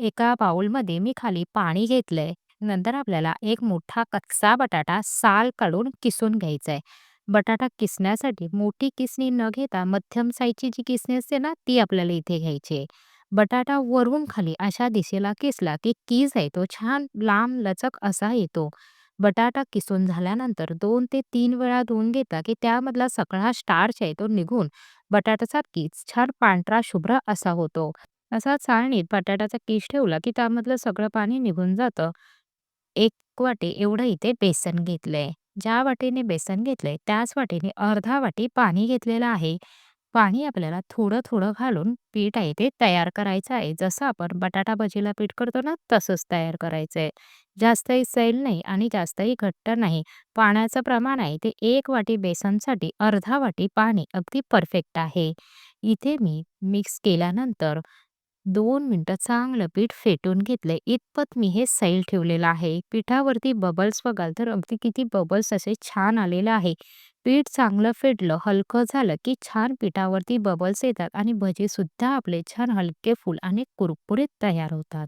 एका बाउलमध्ये मी खाली पाणी घेतलंय. नंतर आपल्याला एक मोठा कच्चा बटाटा साल काढून किसून घ्यायचा आहे. बटाटा किसण्यासाठी मोठी किसणी न घेता मध्यम साईजची जी किसणी असते ना ती आपल्याला इथे घ्यायची आहे. बटाटा वरून खाली अशा दिशेला किसला की किस आहे तो छान लांब लचक असा येतो. बटाटा किसून झाल्यानंतर दोन ते तीन वेळा धुवून घेता की त्यामधला सगळा स्टार्च आहे तो निघून बटाट्याचा कीस छान पांढरा शुभ्र असा होतो. असा चाळणीत बटाट्याचा कीस ठेवला की त्यामधलं सगळं पाणी निघून जातं. एक वाटी एवढं इथे बेसन घेतलंय. ज्या वाटीने बेसन घेतलंय त्याच वाटीने अर्धा वाटी पाणी घेतलेलं आहे. पाणी आपल्याला थोडं थोडं घालून पीठ आहे ते तयार करायचं आहे. जसं आपण बटाटा भजीला पीठ करतो ना तसंच तयार करायचं आहे. जास्तही सैल नाही आणि जास्तही घट्ट नाही. पाण्याचं प्रमाण आहे ते एक वाटी बेसनसाठी अर्धा वाटी पाणी अगदी परफेक्ट आहे. इथे मी मिक्स केल्यानंतर दोन मिनिटं चांगलं पीठ फेटून घेतलंय. इतपत मी हे सैल ठेवलेलं आहे. पिठावरती बबल्स बघाल तर अगदी किती बबल्स असे छान आलेलं आहे. पीठ चांगलं फेटलं, हलकं झालं की छान पिठावरती बबल्स येतात आणि भजे सुद्धा आपले छान हलके फुल आणि कुरकुरीत तयार होतात.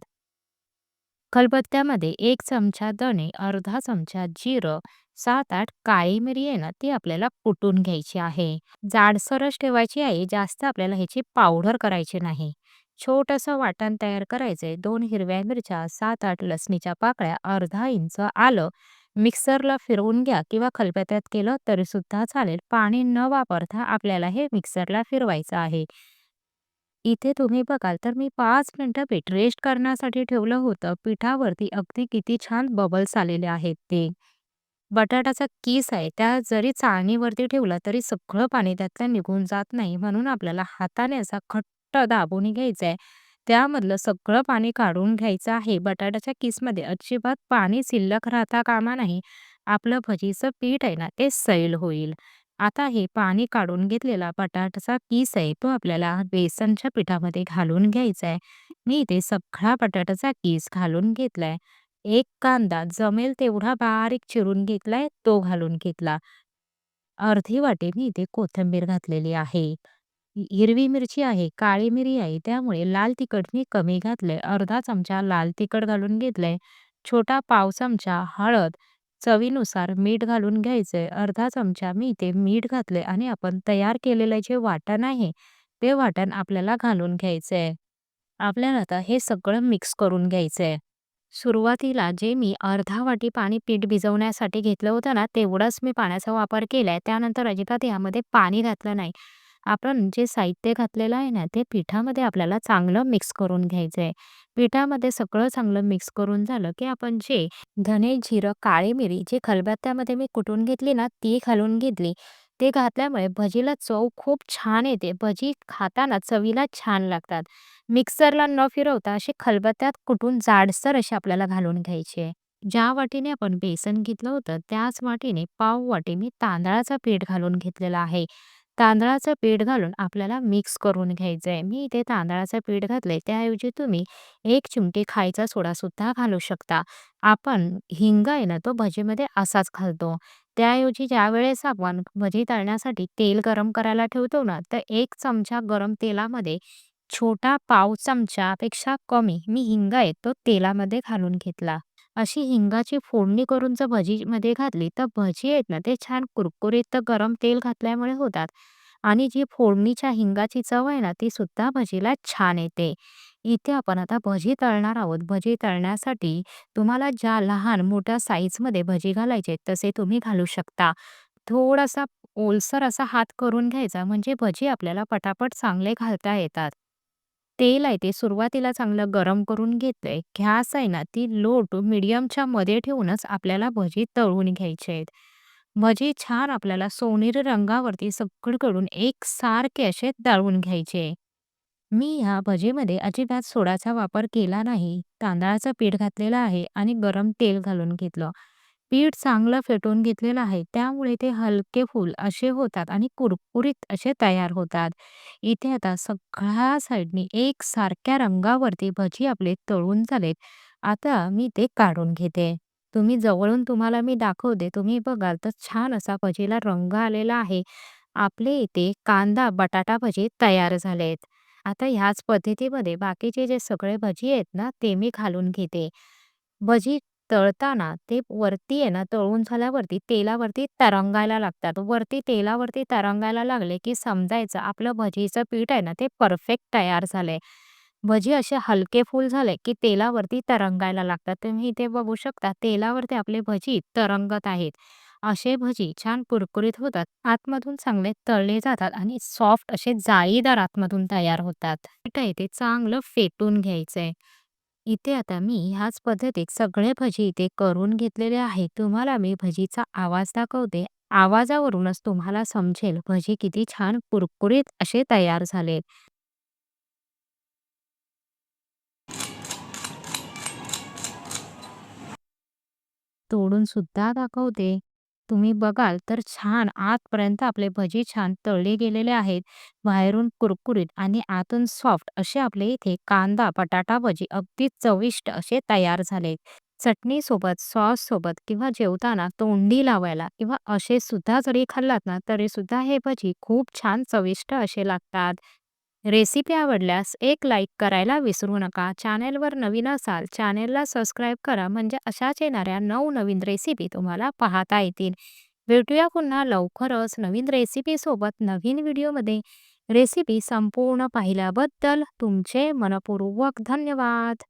खलबत्त्यामध्ये एक चमचा धणे, अर्धा चमचा जिरं, सात आठ काळी मिरी आहे ना ती आपल्याला कुटून घ्यायची आहे. जाडसरच ठेवायची आहे, जास्त आपल्याला ह्याची पावडर करायची नाही. छोटंसं वाटण तयार करायचंय. दोन हिरव्या मिरच्या, सात आठ लसणीच्या पाकळ्या, अर्धा इंच आलं मिक्सरला फिरवून घ्या किंवा खलबत्त्यात केलं तरी सुद्धा चालेल. पाणी न वापरता आपल्याला हे मिक्सरला फिरवायचं आहे. इथे तुम्ही बघाल तर मी पाच मिनिटं पीठ रेस्ट करण्यासाठी ठेवलं होतं. पिठावरती अगदी किती छान बबल्स आलेले आहेत ते. बटाटाचा कीस आहे त्या जरी चाळणीवरती ठेवला तरी सगळं पाणी त्यातलं निघून जात नाही. म्हणून आपल्याला हाताने असा घट्ट दाबून घ्यायचं आहे. त्यामधलं सगळं पाणी काढून घ्यायचं आहे. बटाट्याच्या किसमध्ये अजिबात पाणी शिल्लक राहता कामा नाही. आपलं भजीचं पीठ आहे ना ते सैल होईल. आता हे पाणी काढून घेतलेला बटाट्याचा किस आहे तो आपल्याला बेसनच्या पिठामध्ये घालून घ्यायचा आहे. मी इथे सगळा बटाट्याचा किस घालून घेतलाय. एक कांदा जमेल तेवढा बारीक चिरून घेतलाय तो घालून घेतला. अर्धी वाटी मी इथे कोथिंबीर घातलेली आहे. हिरवी मिरची आहे, काळी मिरी आहे त्यामुळे लाल तिखट मी कमी घातलंय. अर्धा चमचा लाल तिखट घालून घेतलंय. छोटा पाव चमचा हळद, चवीनुसार मीठ घालून घ्यायचंय. अर्धा चमचा मी इथे मीठ घातलंय आणि आपण तयार केलेलं जे वाटण आहे ते वाटण आपल्याला घालून घ्यायचंय. आपल्याला आता हे सगळं मिक्स करून घ्यायचंय. सुरुवातीला जे मी अर्धा वाटी पाणी पीठ भिजवण्यासाठी घेतलं होतं ना तेवढाच मी पाण्याचा वापर केलाय. त्यानंतर अजिबात यामध्ये पाणी घातलं नाही. आपण जे साहित्य घातलेलं आहे ना ते पिठामध्ये आपल्याला चांगलं मिक्स करून घ्यायचंय. पिठामध्ये सगळं चांगलं मिक्स करून झालं की आपण जे धने, जिरं, काळी मिरी जे खलबत्त्यामध्ये मी कुटून घेतली ना ती घालून घेतली. ते घातल्यामुळे भजीला चव खूप छान येते. भजी खाताना चवीला छान लागतात. मिक्सरला न फिरवता असे खलबत्त्यात कुटून जाडसर असे आपल्याला घालून घ्यायचे. ज्या वाटीने आपण बेसन घेतलं होतं त्याच वाटीने पाव वाटी मी तांदळाचं पीठ घालून घेतलेलं आहे. तांदळाचं पीठ घालून आपल्याला मिक्स करून घ्यायचं आहे मी इथे तांदळाचं पीठ घातलंय त्याऐवजी तुम्ही एक चिमटी खायचा सोडा सुद्धा घालू शकता. आपण हिंग आहे ना तो भजीमध्ये असाच घालतो. त्याऐवजी ज्यावेळेस आपण भजी तळण्यासाठी तेल गरम करायला ठेवतो ना तर एक चमचा गरम तेलामध्ये छोटा पाव चमचापेक्षा कमी मी हिंग आहे तो तेलामध्ये घालून घेतला. अशी हिंगाची फोडणी करून जर भजीमध्ये घातली तर भजी आहेत ना ते छान कुरकुरीत गरम तेल घातल्यामुळे होतात. आणि जी फोडणीच्या हिंगाची चव आहे ना ती सुद्धा भजीला छान येते. इथे आपण आता भजी तळणार आहोत. भजी तळण्यासाठी तुम्हाला ज्या लहान मोठ्या साईजमध्ये भजी घालायचे तसे तुम्ही घालू शकता. थोडासा ओलसर असा हात करून घ्यायचा म्हणजे भजी आपल्याला पटापट चांगले घालता येतात. तेल आहे ते सुरुवातीला चांगलं गरम करून घेतलंय. घ्यास आहे ना ती लो टू मीडियमच्या मध्ये ठेवूनच आपल्याला भजी तळून घ्यायचे आहेत. भजी छान आपल्याला सोनेरी रंगावरती सगळीकडून एकसारखे असे दळून घ्यायचे. मी ह्या भजीमध्ये अजिबात सोडाचा वापर केला नाही. तांदळाचं पीठ घातलेलं आहे आणि गरम तेल घालून घेतलं. पीठ चांगलं फेटून घेतलेलं आहे त्यामुळे ते हलके फुल असे होतात आणि कुरकुरीत असे तयार होतात. इथे आता सगळ्या साईडनी एक सारख्या रंगावरती भजी आपले तळून झालेत. आता मी ते काढून घेते. तुम्ही जवळून तुम्हाला मी दाखवते. तुम्ही बघाल तर छान असा भजीला रंग आलेला आहे. आपले इथे कांदा बटाटा भजी तयार झालेत. आता ह्याच पद्धतीमध्ये बाकीचे जे सगळे भजी आहेत ना, ते मी घालून घेते. भजी तळताना ते वरती आहे ना, तळून झाल्यावरती तेलावरती तरंगायला लागतात. वरती तेलावरती तरंगायला लागले, की समजायचं आपलं भजीचं पीठ आहे ना, ते परफेक्ट तयार झालंय. भजी असे हलके-फूल झाले, की तेलावरती तरंगायला लागतात. तुम्ही इथे बघू शकता तेलावरती आपले भजी तरंगत आहेत. असे भजी छान कुरकुरीत होतात. आतमधून चांगले तळले जातात आणि सॉफ्ट असे जाळीदार आतमधून तयार होतात. पीठ आहे ते चांगलं फेटून घ्यायचंय. इथे आता मी ह्याच पद्धतीत सगळे भजी इथे करून घेतलेले आहे. तुम्हाला मी भजीचा आवाज दाखवते. आवाजावरूनच तुम्हाला समजेल भजी किती छान कुरकुरीत असे तयार झालेत. तोडून सुद्धा दाखवते. तुम्ही बघाल तर छान आतपर्यंत आपले भजी छान तळले गेलेले आहेत. बाहेरून कुरकुरीत आणि आतून सॉफ्ट असे आपले इथे कांदा, बटाटा भजी अगदी चविष्ट असे तयार झाले. चटणीसोबत, सॉससोबत किंवा जेवताना तोंडी लावायला किंवा असे सुद्धा जरी खाल्लात ना, तरी सुद्धा हे भजी खूप छान चविष्ट असे लागतात. रेसिपी आवडल्यास एक लाईक करायला विसरू नका. चॅनेलवर नवीन असाल, चॅनेलला सबस्क्राईब करा म्हणजे अशाच येणाऱ्या नवनवीन रेसिपी तुम्हाला पाहता येतील. भेटूया पुन्हा लवकरच नवीन रेसिपीसोबत नवीन व्हिडिओमध्ये. रेसिपी संपूर्ण पाहिल्याबद्दल तुमचे मनपूर्वक धन्यवाद.